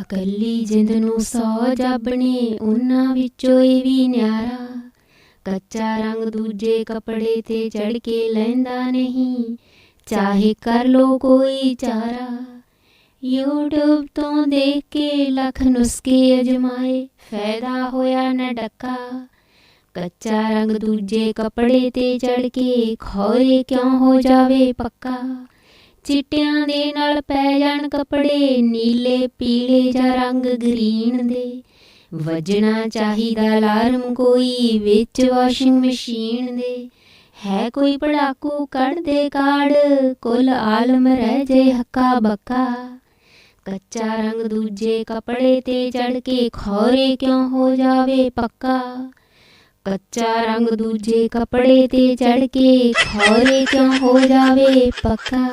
ਅਕੱਲੀ ਜਿੰਦ ਨੂੰ ਸੌ ਜਾਬਣੇ ਉਹਨਾਂ ਵਿੱਚੋਂ ਇਹ ਵੀ ਨਿਆਰਾ। ਕੱਚਾ ਰੰਗ ਦੂਜੇ ਕੱਪੜੇ ਤੇ ਚੜ ਕੇ ਲੈਂਦਾ ਨਹੀਂ, ਚਾਹੇ ਕਰ ਲੋ ਕੋਈ ਚਾਰਾ। YouTube ਤੋਂ ਦੇਖ ਕੇ ਲੱਖ ਨੁਸਖੇ ਅਜਮਾਏ, ਫਾਇਦਾ ਹੋਇਆ ਨਾ ਡੱਕਾ। ਕੱਚਾ ਰੰਗ ਦੂਜੇ ਕੱਪੜੇ ਤੇ ਚੜ ਕੇ ਖੋਰੇ ਕਿਉਂ ਹੋ ਜਾਵੇ ਪੱਕਾ? ਚਿੱਟਿਆਂ ਦੇ ਨਾਲ ਪੈ ਜਾਣ ਕੱਪੜੇ, ਨੀਲੇ, ਪੀਲੇ ਜਾਂ ਰੰਗ ਗ੍ਰੀਨ ਦੇ। ਵੱਜਣਾ ਚਾਹੀਦਾ ਅਲਾਰਮ ਕੋਈ, ਵਿੱਚ ਵਾਸ਼ਿੰਗ ਮਸ਼ੀਨ ਦੇ। ਹੈ ਕੋਈ ਪੜਾਕੂ ਕੱਢ ਦੇ ਕਾੜ ਕੁੱਲ ਆਲਮ ਰਹਿ ਜੇ ਹੱਕਾ ਬੱਕਾ। ਕੱਚਾ ਰੰਗ ਦੂਜੇ ਕੱਪੜੇ ਤੇ ਚੜ ਕੇ ਖੋਰੇ ਕਿਉਂ ਹੋ ਜਾਵੇ ਪੱਕਾ? ਕੱਚਾ ਰੰਗ ਦੂਜੇ ਕੱਪੜੇ ਤੇ ਚੜ ਕੇ ਖੋਰੇ ਕਿਉਂ ਹੋ ਜਾਵੇ ਪੱਕਾ?